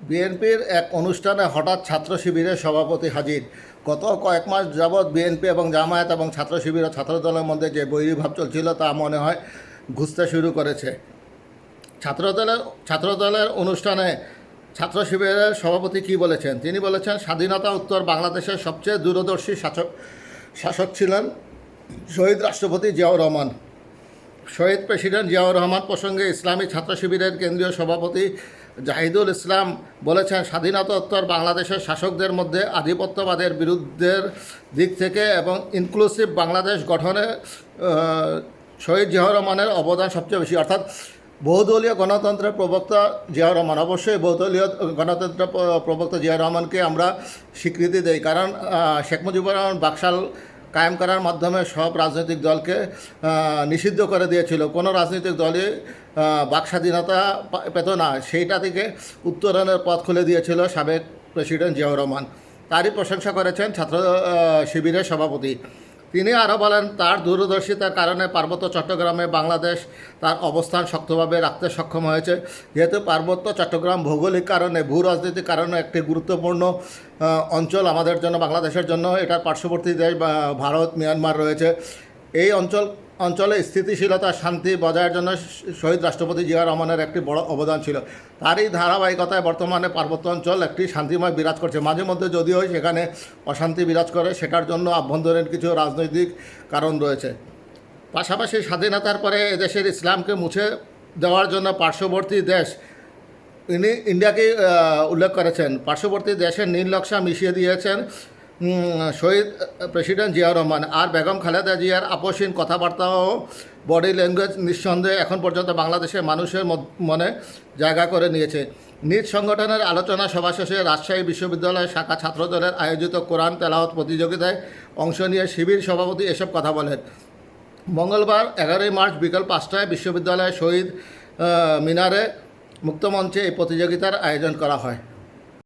বিএনপির এক অনুষ্ঠানে হঠাৎ ছাত্র শিবিরের সভাপতি হাজির। গত কয়েক মাস যাবৎ বিএনপি এবং জামায়াত এবং ছাত্র শিবির ও ছাত্র দলের মধ্যে যে বৈরীভাব চলছিল তা মনে হয় ঘুষতে শুরু করেছে। ছাত্রদলের ছাত্রদলের অনুষ্ঠানে ছাত্র শিবিরের সভাপতি কি বলেছেন? তিনি বলেছেন, স্বাধীনতা উত্তর বাংলাদেশের সবচেয়ে দূরদর্শী শাসক শাসক ছিলেন শহীদ রাষ্ট্রপতি জিয়াউর রহমান। শহীদ প্রেসিডেন্ট জিয়াউর রহমান প্রসঙ্গে ইসলামী ছাত্র শিবিরের কেন্দ্রীয় সভাপতি জাহিদুল ইসলাম বলেছেন, স্বাধীনতা উত্তর বাংলাদেশের শাসকদের মধ্যে আধিপত্যবাদের বিরুদ্ধের দিক থেকে এবং ইনক্লুসিভ বাংলাদেশ গঠনে শহীদ জিয়াউর রহমানের অবদান সবচেয়ে বেশি। অর্থাৎ বহুদলীয় গণতন্ত্রের প্রবক্তা জিয়াউর রহমান, অবশ্যই বহুদলীয় গণতন্ত্র প্রবক্তা জিয়াউর রহমানকে আমরা স্বীকৃতি দেই। কারণ শেখ মুজিবুর রহমান বাকশাল কায়েম করার মাধ্যমে সব রাজনৈতিক দলকে নিষিদ্ধ করে দিয়েছিল। কোনো রাজনৈতিক দলই বাক স্বাধীনতা পেত না। সেইটা থেকে উত্তরণের পথ খুলে দিয়েছিল সাবেক প্রেসিডেন্ট জিয়াউর রহমান। তারই প্রশংসা করেছেন ছাত্র শিবিরের সভাপতি। তিনি আরও বলেন, তার দূরদর্শিতার কারণে পার্বত্য চট্টগ্রামে বাংলাদেশ তার অবস্থান শক্তভাবে রাখতে সক্ষম হয়েছে। যেহেতু পার্বত্য চট্টগ্রাম ভৌগোলিক কারণে, ভূ রাজনীতির কারণে একটি গুরুত্বপূর্ণ অঞ্চল আমাদের জন্য, বাংলাদেশের জন্য। এটার পার্শ্ববর্তী দেশ ভারত, মিয়ানমার রয়েছে। এই অঞ্চল অঞ্চলে স্থিতিশীলতা, শান্তি বজায়ের জন্য শহীদ রাষ্ট্রপতি জিয়া রহমানের একটি বড় অবদান ছিল। তারই ধারাবাহিকতায় বর্তমানে পার্বত্য অঞ্চল একটি শান্তিময় বিরাজ করছে। মাঝে মধ্যে যদিও সেখানে অশান্তি বিরাজ করে, সেটার জন্য আভ্যন্তরীণ কিছু রাজনৈতিক কারণ রয়েছে। পাশাপাশি স্বাধীনতার পরে এদেশের ইসলামকে মুছে দেওয়ার জন্য পার্শ্ববর্তী দেশ ইনি ইন্ডিয়াকে উল্লেখ করেছেন। পার্শ্ববর্তী দেশের নীল নকশা মিশিয়ে দিয়েছেন। শহীদ প্রেসিডেন্ট জিয়া রহমান আর বেগম খালেদা জিয়ার আপসীন কথাবার্তা ও বডি ল্যাঙ্গুয়েজ নিঃসন্দেহে এখন পর্যন্ত বাংলাদেশের মানুষের মনে জায়গা করে নিয়েছে। নিজ সংগঠনের আলোচনা সভা শেষে রাজশাহী বিশ্ববিদ্যালয় শাখা ছাত্রদলের আয়োজিত কোরআন তেলাওয়াত প্রতিযোগিতায় অংশ নিয়ে শিবির সভাপতি এসব কথা বলেন। মঙ্গলবার এগারোই মার্চ বিকাল পাঁচটায় বিশ্ববিদ্যালয়ের শহীদ মিনারে মুক্তমঞ্চে এই প্রতিযোগিতার আয়োজন করা হয়।